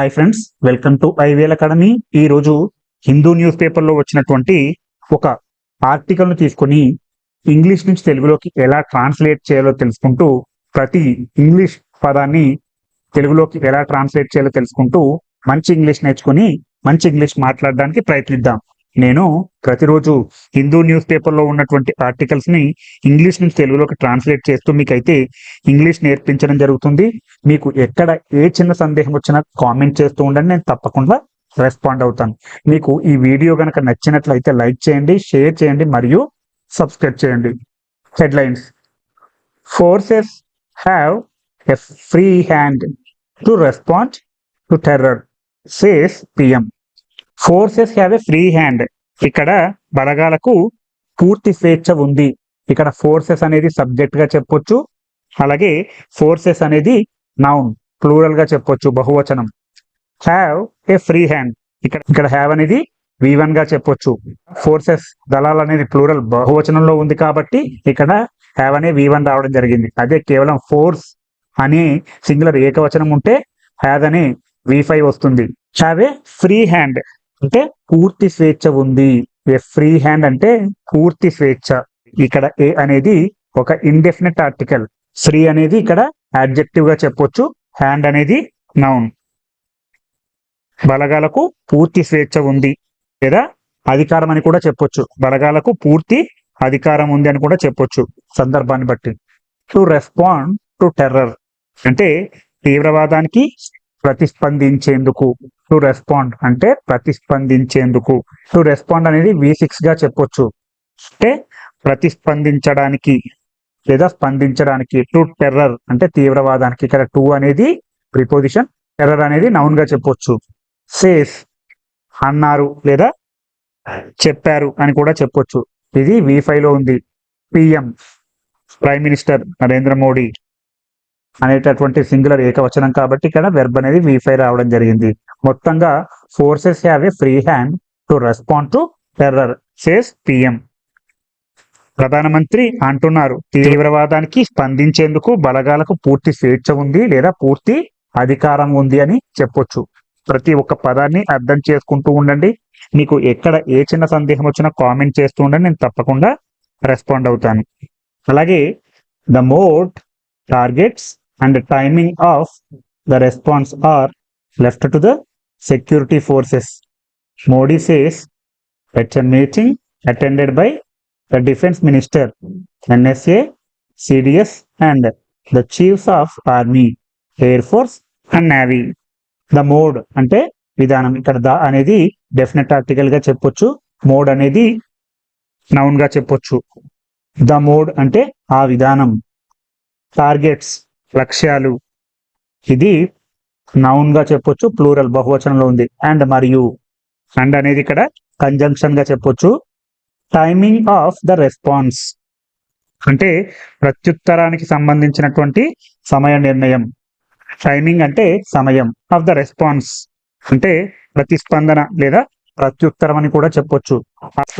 Hi friends welcome to ఐవేల్ academy ఈ రోజు హిందూ న్యూస్ పేపర్లో వచ్చినటువంటి ఒక ఆర్టికల్ను తీసుకొని ఇంగ్లీష్ నుంచి తెలుగులోకి ఎలా ట్రాన్స్లేట్ చేయాలో తెలుసుకుంటూ ప్రతి ఇంగ్లీష్ పదాన్ని తెలుగులోకి ఎలా ట్రాన్స్లేట్ చేయాలో తెలుసుకుంటూ మంచి ఇంగ్లీష్ నేర్చుకొని మంచి ఇంగ్లీష్ మాట్లాడడానికి ప్రయత్నిద్దాం. నేను ప్రతిరోజు హిందూ న్యూస్ పేపర్లో ఉన్నటువంటి ఆర్టికల్స్ని ఇంగ్లీష్ నుంచి తెలుగులోకి ట్రాన్స్లేట్ చేస్తూ మీకైతే ఇంగ్లీష్ నేర్పించడం జరుగుతుంది. మీకు ఎక్కడ ఏ చిన్న సందేహం వచ్చినా కామెంట్ చేస్తూ ఉండండి నేను తప్పకుండా రెస్పాండ్ అవుతాను. మీకు ఈ వీడియో కనుక నచ్చినట్లయితే లైక్ చేయండి షేర్ చేయండి మరియు సబ్స్క్రైబ్ చేయండి. Headlines. Forces have a free hand to respond to terror says PM forces have a free hand ఇక్కడ బలగాలకు పూర్తి స్వేచ్ఛ ఉంది. ఇక్కడ ఫోర్సెస్ అనేది సబ్జెక్ట్గా చెప్పొచ్చు. అలాగే ఫోర్సెస్ అనేది నౌన్ ప్లూరల్గా చెప్పొచ్చు బహువచనం. హ్యావ్ ఏ ఫ్రీ హ్యాండ్ ఇక్కడ ఇక్కడ హ్యావ్ అనేది వి వన్గా చెప్పొచ్చు. ఫోర్సెస్ దళాలు అనేది ప్లూరల్ బహువచనంలో ఉంది కాబట్టి ఇక్కడ హ్యావ్ అనే వి వన్ రావడం జరిగింది. అదే కేవలం ఫోర్స్ అనే సింగులర్ ఏకవచనం ఉంటే హ్యావ్ అనే వి ఫైవ్ వస్తుంది. హ్యావ్ ఏ ఫ్రీ హ్యాండ్ అంటే పూర్తి స్వేచ్ఛ ఉంది. ఏ ఫ్రీ హ్యాండ్ అంటే పూర్తి స్వేచ్ఛ. ఇక్కడ ఏ అనేది ఒక ఇండెఫినెట్ ఆర్టికల్ ఫ్రీ అనేది ఇక్కడ అబ్జెక్టివ్గా చెప్పొచ్చు. హ్యాండ్ అనేది నౌన్ బలగాలకు పూర్తి స్వేచ్ఛ ఉంది లేదా అధికారం అని కూడా చెప్పొచ్చు. బలగాలకు పూర్తి అధికారం ఉంది అని కూడా చెప్పొచ్చు సందర్భాన్ని బట్టి. టు రెస్పాండ్ టు టెర్రర్ అంటే తీవ్రవాదానికి ప్రతిస్పందించేందుకు టు రెస్పాండ్ అంటే ప్రతిస్పందించేందుకు. టు రెస్పాండ్ అనేది వి సిక్స్గా చెప్పొచ్చు. అంటే ప్రతిస్పందించడానికి లేదా స్పందించడానికి టు టెర్రర్ అంటే తీవ్రవాదానికి ఇక్కడ టూ అనేది ప్రిపోజిషన్ టెర్రర్ అనేది నౌన్గా చెప్పొచ్చు. సేస్ అన్నారు లేదా చెప్పారు అని కూడా చెప్పొచ్చు. ఇది వి ఫైవ్లో ఉంది. PM prime minister Narendra Modi అనేటటువంటి సింగులర్ ఏకవచనం కాబట్టి ఇక్కడ వెర్బ్ అనేది వి ఫైవ్ రావడం జరిగింది. మొత్తంగా forces have a free hand to respond to terror says PM ప్రధానమంత్రి అంటున్నారు తీవ్రవాదానికి స్పందించేందుకు బలగాలకు పూర్తి స్వేచ్ఛ ఉంది లేదా పూర్తి అధికారం ఉంది అని చెప్పొచ్చు. ప్రతి ఒక్క పదాన్ని అర్థం చేసుకుంటూ ఉండండి. మీకు ఎక్కడ ఏ చిన్న సందేహం వచ్చినా కామెంట్ చేస్తూ ఉండండి నేను తప్పకుండా రెస్పాండ్ అవుతాను. అలాగే the mode targets and timing of the response are left to the security forces Modi says at a meeting attended by the defence minister NSA CDS and the chiefs of army air force and navy the mode అంటే విధానం ఇక్కడ the అనేది definite ఆర్టికల్గా చెప్పొచ్చు. Mode అనేది నౌన్గా చెప్పొచ్చు. The mode అంటే ఆ విధానం. టార్గెట్స్ లక్ష్యాలు. ఇది నౌన్గా చెప్పొచ్చు ప్లూరల్ బహువచనంలో ఉంది. అండ్ మరియు. అండ్ అనేది ఇక్కడ కంజంక్షన్గా చెప్పొచ్చు. Timing of the response. అంటే ప్రత్యుత్తరానికి సంబంధించినటువంటి సమయ నిర్ణయం. టైమింగ్ అంటే సమయం ఆఫ్ ద రెస్పాన్స్. అంటే ప్రతిస్పందన లేదా ప్రత్యుత్తరం అని కూడా చెప్పొచ్చు.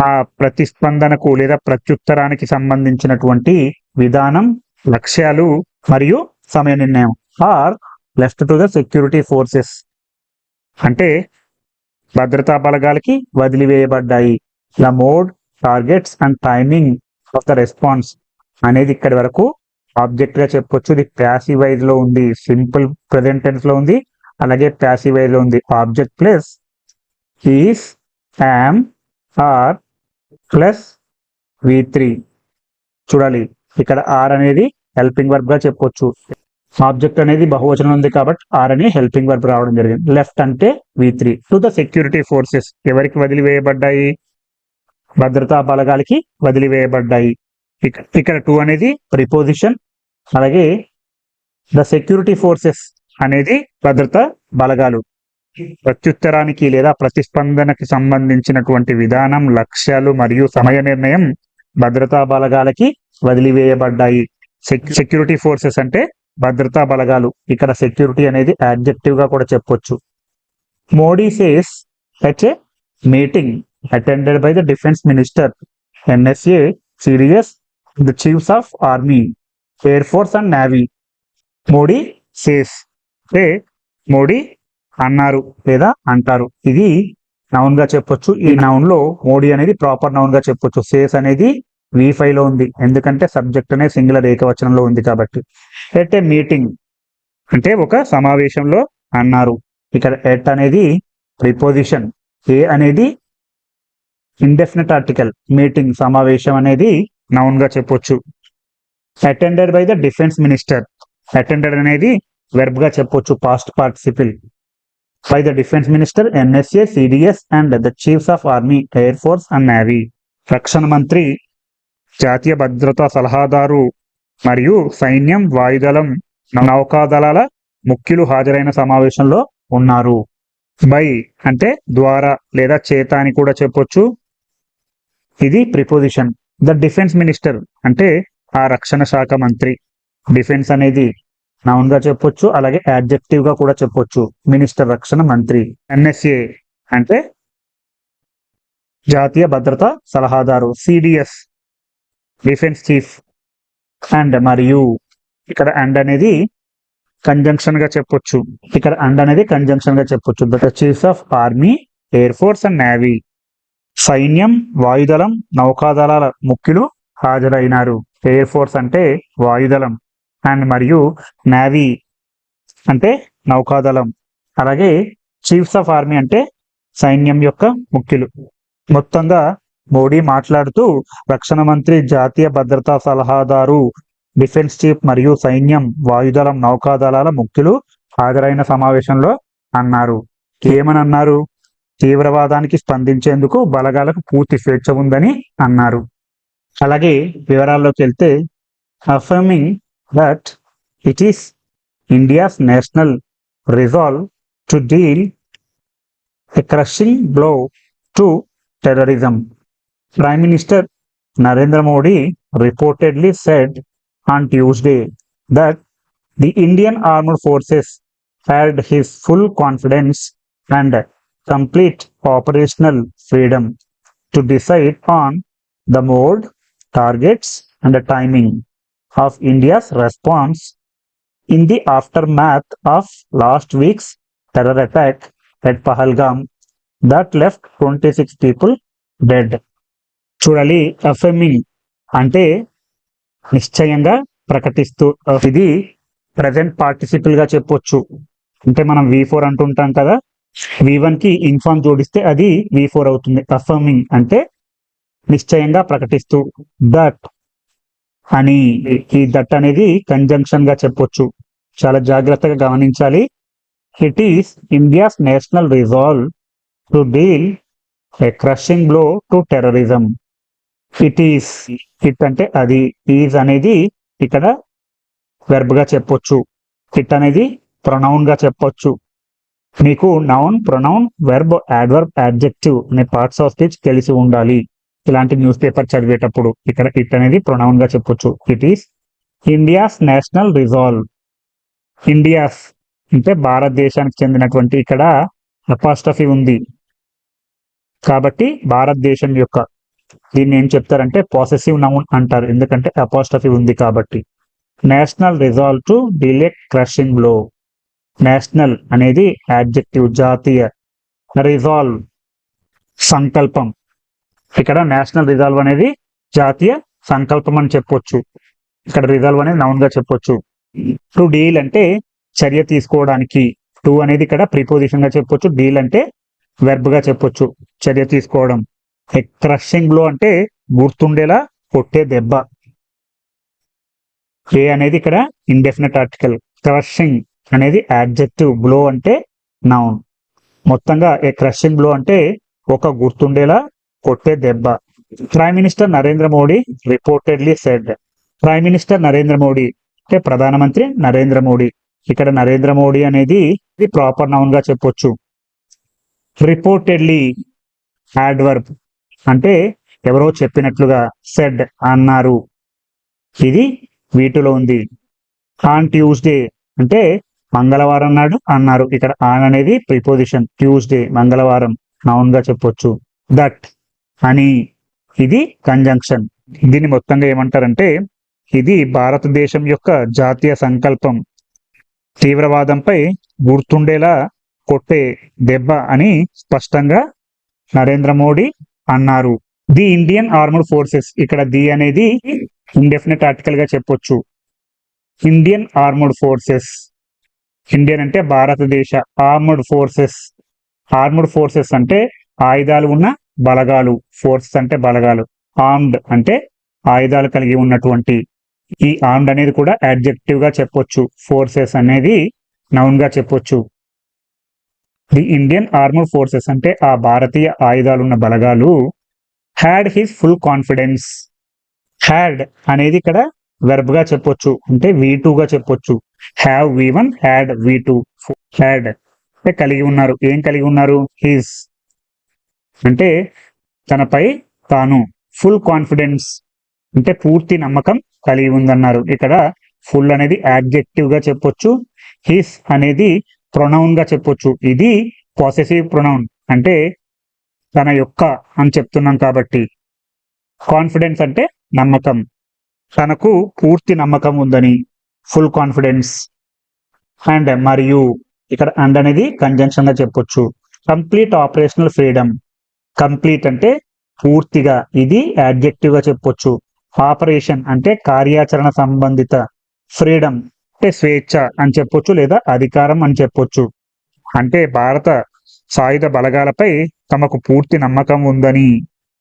ఆ ప్రతిస్పందనకు లేదా ప్రత్యుత్తరానికి సంబంధించినటువంటి విధానం లక్ష్యాలు మరియు సమయ నిర్ణయం. Are left to the security forces అంటే భద్రతా బలగాలకి వదిలివేయబడ్డాయి. The mode targets and timing of the response అనేది ఇక్కడి వరకు ఆబ్జెక్ట్గా చెప్పొచ్చు. ఇది ప్యాసివైజ్లో ఉంది. సింపుల్ ప్రెసెంట్ టెన్స్లో ఉంది. అలాగే ప్యాసివైజ్లో ఉంది. Object plus is am are plus V three చూడాలి. ఇక్కడ ఆర్ అనేది హెల్పింగ్ వర్బ్గా చెప్పొచ్చు. ఆబ్జెక్ట్ అనేది బహువచనం ఉంది కాబట్టి ఆర్ అని హెల్పింగ్ వర్బ్ రావడం జరిగింది. లెఫ్ట్ అంటే V three to the security forces ఎవరికి వదిలివేయబడ్డాయి? భద్రతా బలగాలకి వదిలివేయబడ్డాయి. ఇక్కడ టూ అనేది ప్రిపోజిషన్ అలాగే ద సెక్యూరిటీ ఫోర్సెస్ అనేది భద్రతా బలగాలు. ప్రత్యుత్తరానికి లేదా ప్రతిస్పందనకి సంబంధించినటువంటి విధానం లక్ష్యాలు మరియు సమయ నిర్ణయం భద్రతా బలగాలకి వదిలివేయబడ్డాయి. సెక్- సెక్యూరిటీ ఫోర్సెస్ అంటే భద్రతా బలగాలు. ఇక్కడ సెక్యూరిటీ అనేది యాడ్జెక్టివ్గా కూడా చెప్పొచ్చు. Modi says at a meeting attended by the defence minister NSA CDS the chiefs of army air force and navy Modi says అంటే మోడీ అన్నారు లేదా అంటారు? ఇది నౌన్గా చెప్పొచ్చు. ఈ నౌన్లో మోడీ అనేది ప్రాపర్ నౌన్గా చెప్పొచ్చు. సేస్ అనేది వి ఫైవ్లో ఉంది. ఎందుకంటే సబ్జెక్ట్ అనే సింగులర్ ఏకవచనంలో ఉంది కాబట్టి. ఎట్ ఏ మీటింగ్ అంటే ఒక సమావేశంలో అన్నారు. ఇక్కడ ఎట్ అనేది ప్రిపోజిషన్ ఏ అనేది ఇండెఫినెట్ ఆర్టికల్ మీటింగ్ సమావేశం అనేది నౌన్గా చెప్పొచ్చు. Attended by the defence minister attended అనేది వెర్బ్గా చెప్పొచ్చు. Past participle by the defence minister NSA CDS and the chiefs of army air force and navy రక్షణ మంత్రి జాతీయ భద్రతా సలహాదారు మరియు సైన్యం వాయుదళం నౌకాదళాల ముఖ్యులు హాజరైన సమావేశంలో ఉన్నారు. బై అంటే ద్వారా లేదా చేత అని కూడా చెప్పొచ్చు. ఇది ప్రిపోజిషన్. ద డిఫెన్స్ మినిస్టర్ అంటే ఆ రక్షణ శాఖ మంత్రి. డిఫెన్స్ అనేది నౌన్గా చెప్పొచ్చు అలాగే యాడ్జెక్టివ్గా కూడా చెప్పొచ్చు. మినిస్టర్ రక్షణ మంత్రి. ఎన్ఎస్ఏ అంటే జాతీయ భద్రత సలహాదారు సిడిఎస్. డిఫెన్స్ చీఫ్ అండ్ మరియు ఇక్కడ అండ్ అనేది కంజంక్షన్గా చెప్పొచ్చు. ఇక్కడ అండ్ అనేది కంజంక్షన్గా చెప్పొచ్చు. That chiefs of army air force and navy సైన్యం వాయుదళం నౌకాదళాల ముఖ్యులు హాజరైనారు. ఎయిర్ ఫోర్స్ అంటే వాయుదళం అండ్ మరియు నేవీ అంటే నౌకాదళం. అలాగే చీఫ్స్ ఆఫ్ ఆర్మీ అంటే సైన్యం యొక్క ముఖ్యులు. మొత్తంగా మోడీ మాట్లాడుతూ రక్షణ మంత్రి జాతీయ భద్రతా సలహాదారు డిఫెన్స్ చీఫ్ మరియు సైన్యం వాయుదళం నౌకాదళాల ముఖ్యులు హాజరైన సమావేశంలో అన్నారు. ఏమని అన్నారు? తీవ్రవాదానికి స్పందించేందుకు బలగాలకు పూర్తి స్వేచ్ఛ ఉందని అన్నారు. అలాగే వివరాల్లోకి వెళ్తే affirming that it is India's national resolve to deal a crushing blow to terrorism Prime Minister Narendra Modi reportedly said on Tuesday that the Indian Armed Forces had his full confidence and complete operational freedom to decide on the mode, targets, and the timing of India's response in the aftermath of last week's terror attack at Pahalgam that left 26 people dead. చూడాలి. అఫెమింగ్ అంటే నిశ్చయంగా ప్రకటిస్తూ ఇది present పార్టిసిపుల్గా చెప్పొచ్చు. అంటే మనం వి four అంటుంటాం కదా. వి వన్కి ఇన్ఫార్మ్ జోడిస్తే అది వి ఫోర్ అవుతుంది. అఫర్మింగ్ అంటే నిశ్చయంగా ప్రకటిస్తూ దట్ అని ఈ దట్ అనేది కంజంక్షన్గా చెప్పొచ్చు. చాలా జాగ్రత్తగా గమనించాలి. It is India's national resolve to deal a crushing blow to terrorism it is it అంటే అది. ఈజ్ అనేది ఇక్కడ వెర్బ్గా చెప్పొచ్చు. ఇట్ అనేది ప్రొనౌన్గా చెప్పొచ్చు. మీకు noun pronoun verb adverb adjective అనే పార్ట్స్ ఆఫ్ స్పీచ్ తెలిసి ఉండాలి. ఇలాంటి న్యూస్ పేపర్ చదివేటప్పుడు ఇక్కడ ఇట్ అనేది ప్రొనౌన్గా చెప్పొచ్చు. It is India's national resolve India's అంటే భారతదేశానికి చెందినటువంటి ఇక్కడ అపాస్టఫీ ఉంది. కాబట్టి భారతదేశం యొక్క దీన్ని ఏం చెప్తారంటే పాసెసివ్ నౌన్ అంటారు. ఎందుకంటే అపాస్టఫీ ఉంది కాబట్టి. National resolve to deal crushing blow national అనేది యాడ్జెక్టివ్ జాతీయ రిజాల్వ్ సంకల్పం. ఇక్కడ నేషనల్ రిజాల్వ్ అనేది జాతీయ సంకల్పం అని చెప్పొచ్చు. ఇక్కడ రిజాల్వ్ అనేది నౌన్గా చెప్పొచ్చు. టు డీల్ అంటే చర్య తీసుకోవడానికి. టు అనేది ఇక్కడ ప్రిపోజిషన్గా చెప్పొచ్చు. డీల్ అంటే వెర్బ్గా చెప్పొచ్చు. చర్య తీసుకోవడం. క్రషింగ్ బ్లో అంటే గుర్తుండేలా కొట్టే దెబ్బ. ఏ అనేది ఇక్కడ ఇండెఫినెట్ ఆర్టికల్ క్రషింగ్ అనేది యాడ్జెక్టివ్ బ్లో అంటే నౌన్ మొత్తంగా ఏ క్రషింగ్ బ్లో అంటే ఒక గుర్తుండేలా కొట్టే దెబ్బ. Prime minister Narendra Modi reportedly said prime minister Narendra Modi అంటే ప్రధానమంత్రి నరేంద్ర మోడీ ఇక్కడ నరేంద్ర మోడీ అనేది ఇది ప్రాపర్ నౌన్గా చెప్పొచ్చు. రిపోర్టెడ్లీ యాడ్వర్బ్ అంటే ఎవరో చెప్పినట్లుగా సెడ్ అన్నారు. ఇది వీటిలో ఉంది. ఆన్ ట్యూస్డే అంటే మంగళవారం నాడు అన్నారు. ఇక్కడ ఆన్ అనేది ప్రిపోజిషన్ ట్యూస్డే మంగళవారం నౌన్గా చెప్పొచ్చు. దట్ అని ఇది కంజంక్షన్ దీన్ని మొత్తంగా ఏమంటారంటే ఇది భారతదేశం యొక్క జాతీయ సంకల్పం. తీవ్రవాదంపై గుర్తుండేలా కొట్టే దెబ్బ అని స్పష్టంగా నరేంద్ర మోడీ అన్నారు. The Indian armed forces. ఇక్కడ ది అనేది ఇండెఫినెట్ ఆర్టికల్గా చెప్పొచ్చు. Indian armed forces. ఇండియన్ అంటే భారతదేశ ఆర్మడ్ ఫోర్సెస్. ఆర్మడ్ ఫోర్సెస్ అంటే ఆయుధాలు ఉన్న బలగాలు. ఫోర్సెస్ అంటే బలగాలు. ఆర్మ్డ్ అంటే ఆయుధాలు కలిగి ఉన్నటువంటి. ఈ ఆర్మ్డ్ అనేది కూడా అడ్జెక్టివ్గా చెప్పొచ్చు. ఫోర్సెస్ అనేది నౌన్గా చెప్పొచ్చు. ది ఇండియన్ ఆర్మడ్ ఫోర్సెస్ అంటే ఆ భారతీయ ఆయుధాలు ఉన్న బలగాలు had his full confidence had అనేది ఇక్కడ వెర్బ్గా చెప్పొచ్చు అంటే వి గా చెప్పొచ్చు. Have V one had V two had అంటే కలిగి ఉన్నారు. ఏం కలిగి ఉన్నారు? హిస్ అంటే తనపై తాను ఫుల్ కాన్ఫిడెన్స్ అంటే పూర్తి నమ్మకం కలిగి ఉందన్నారు. ఇక్కడ ఫుల్ అనేది యాడ్జెక్టివ్గా చెప్పొచ్చు. హిస్ అనేది ప్రొనౌన్గా చెప్పొచ్చు. ఇది పాసెసివ్ ప్రొనౌన్ అంటే తన యొక్క అని చెప్తున్నాం కాబట్టి. కాన్ఫిడెన్స్ అంటే నమ్మకం. తనకు పూర్తి నమ్మకం ఉందని. ఫుల్ కాన్ఫిడెన్స్ అండ్ మరియు ఇక్కడ అండ్ అనేది కంజంక్షన్గా చెప్పొచ్చు. కంప్లీట్ ఆపరేషనల్ ఫ్రీడమ్ కంప్లీట్ అంటే పూర్తిగా. ఇది యాడ్జెక్టివ్గా చెప్పొచ్చు. ఆపరేషన్ అంటే కార్యాచరణ సంబంధిత. ఫ్రీడమ్ అంటే స్వేచ్ఛ అని చెప్పొచ్చు లేదా అధికారం అని చెప్పొచ్చు. అంటే భారత సాయుధ బలగాలపై తమకు పూర్తి నమ్మకం ఉందని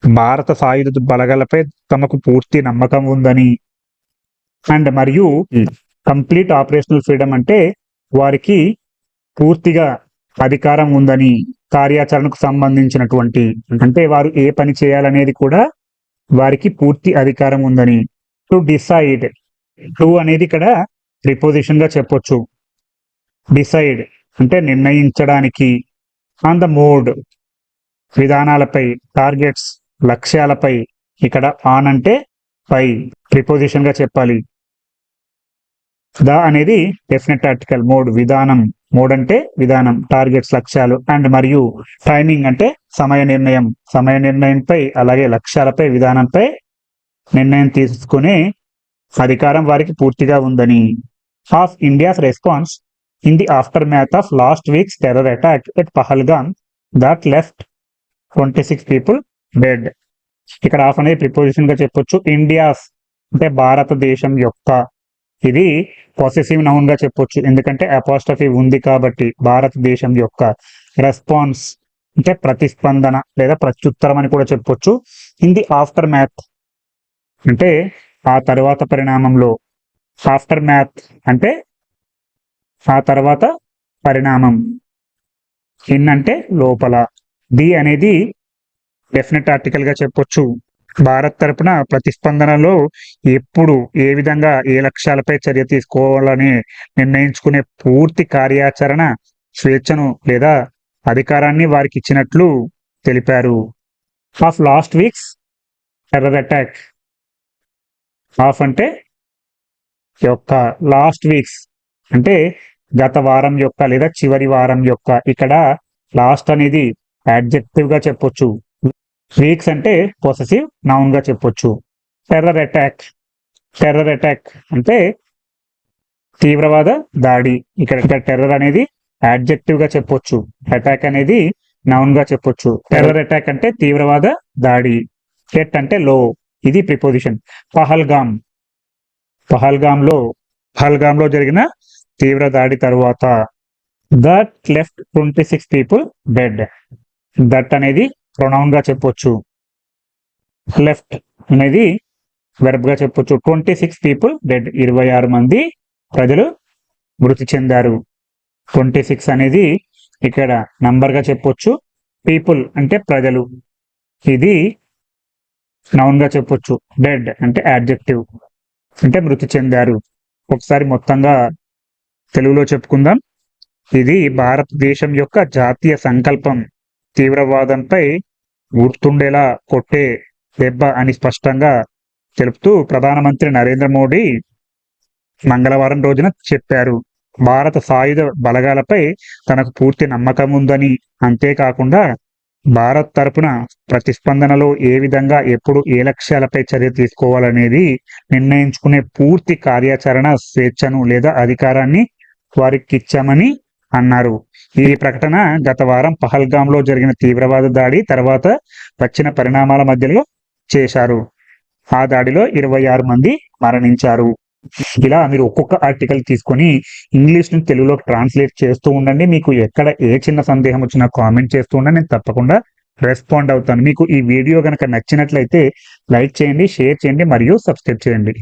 భారత సాయుధ బలగాలపై తమకు పూర్తి నమ్మకం ఉందని. అండ్ మరియు కంప్లీట్ ఆపరేషనల్ ఫ్రీడమ్ అంటే వారికి పూర్తిగా అధికారం ఉందని కార్యాచరణకు సంబంధించినటువంటి. అంటే వారు ఏ పని చేయాలనేది కూడా వారికి పూర్తి అధికారం ఉందని. To decide. టు అనేది ఇక్కడ ప్రిపోజిషన్గా చెప్పొచ్చు. డిసైడ్ అంటే నిర్ణయించడానికి. ఆన్ ద మోడ్ విధానాలపై టార్గెట్స్ లక్ష్యాలపై ఇక్కడ ఆన్ అంటే పై ప్రిపోజిషన్గా చెప్పాలి. ద అనేది డెఫినెట్ ఆర్టికల్ మోడ్ విధానం. మోడ్ అంటే విధానం టార్గెట్స్ లక్ష్యాలు అండ్ మరియు టైమింగ్ అంటే సమయ నిర్ణయం. సమయ నిర్ణయంపై అలాగే లక్ష్యాలపై విధానంపై నిర్ణయం తీసుకునే అధికారం వారికి పూర్తిగా ఉందని. Of India's response in the after of last week's terror attack at Pahalgam that left twenty six people dead ఇక్కడ ఆఫ్ అనేది ప్రిపోజిషన్గా చెప్పొచ్చు. ఇండియాస్ అంటే భారతదేశం యొక్క. ఇది పొసెసివ్ నౌన్గా చెప్పొచ్చు. ఎందుకంటే అపోస్టఫీ ఉంది కాబట్టి భారతదేశం యొక్క రెస్పాన్స్ అంటే ప్రతిస్పందన లేదా ప్రత్యుత్తరం అని కూడా చెప్పొచ్చు. ఇన్ ది ఆఫ్టర్ మ్యాథ్ అంటే ఆ తర్వాత పరిణామంలో ఆఫ్టర్ మ్యాథ్ అంటే ఆ తర్వాత పరిణామం. ఇన్ అంటే లోపల. ది అనేది డెఫినెట్ ఆర్టికల్గా చెప్పొచ్చు. భారత్ తరపున ప్రతిస్పందనలో ఎప్పుడు ఏ విధంగా ఏ లక్ష్యాలపై చర్య తీసుకోవాలని నిర్ణయించుకునే పూర్తి కార్యాచరణ స్వేచ్ఛను లేదా అధికారాన్ని వారికి ఇచ్చినట్లు తెలిపారు. Of last week's terror attack of అంటే యొక్క లాస్ట్ వీక్స్ అంటే గత వారం యొక్క లేదా చివరి వారం యొక్క ఇక్కడ లాస్ట్ అనేది యాడ్జెక్టివ్గా చెప్పొచ్చు. వీక్స్ అంటే పొసెసివ్ నౌన్గా చెప్పొచ్చు. టెర్రర్ అటాక్ టెర్రర్ అటాక్ అంటే తీవ్రవాద దాడి. ఇక్కడ ఇక్కడ టెర్రర్ అనేది యాడ్జెక్టివ్గా చెప్పొచ్చు. అటాక్ అనేది నౌన్గా చెప్పొచ్చు. టెర్రర్ అటాక్ అంటే తీవ్రవాద దాడి. టెట్ అంటే లో ఇది ప్రిపోజిషన్ పహల్గామ్ పహల్గాంలో పహల్గాంలో జరిగిన తీవ్ర దాడి తర్వాత that left twenty six people dead. That అనేది ప్రొనౌన్గా చెప్పొచ్చు. లెఫ్ట్ అనేది వెర్బ్గా చెప్పొచ్చు. Twenty six people dead. ఇరవై ఆరు మంది ప్రజలు మృతి చెందారు. ట్వంటీ సిక్స్ అనేది ఇక్కడ నంబర్గా చెప్పొచ్చు. పీపుల్ అంటే ప్రజలు. ఇది నౌన్గా చెప్పొచ్చు. డెడ్ అంటే యాడ్జెక్టివ్. అంటే మృతి చెందారు. ఒకసారి మొత్తంగా తెలుగులో చెప్పుకుందాం. ఇది భారతదేశం యొక్క జాతీయ సంకల్పం. తీవ్రవాదంపై గుర్తుండేలా కొట్టే దెబ్బ అని స్పష్టంగా తెలుపుతూ ప్రధానమంత్రి నరేంద్ర మోడీ మంగళవారం రోజున చెప్పారు. భారత సాయుధ బలగాలపై తనకు పూర్తి నమ్మకం ఉందని అంతేకాకుండా భారత్ తరపున ప్రతిస్పందనలో ఏ విధంగా ఎప్పుడు ఏ లక్ష్యాలపై చర్య తీసుకోవాలనేది నిర్ణయించుకునే పూర్తి కార్యాచరణ స్వేచ్ఛను లేదా అధికారాన్ని వారికి ఇచ్చామని అన్నారు. ఈ ప్రకటన గత వారం పహల్గాంలో జరిగిన తీవ్రవాద దాడి తర్వాత వచ్చిన పరిణామాల మధ్యలో చేశారు. ఆ దాడిలో ఇరవై ఆరు మంది మరణించారు. ఇలా మీరు ఒక్కొక్క ఆర్టికల్ తీసుకొని ఇంగ్లీష్ నుంచి తెలుగులోకి ట్రాన్స్లేట్ చేస్తూ ఉండండి. మీకు ఎక్కడ ఏ చిన్న సందేహం వచ్చినా కామెంట్ చేస్తూ ఉండండి. నేను తప్పకుండా రెస్పాండ్ అవుతాను. మీకు ఈ వీడియో కనుక నచ్చినట్లయితే లైక్ చేయండి షేర్ చేయండి మరియు సబ్స్క్రైబ్ చేయండి.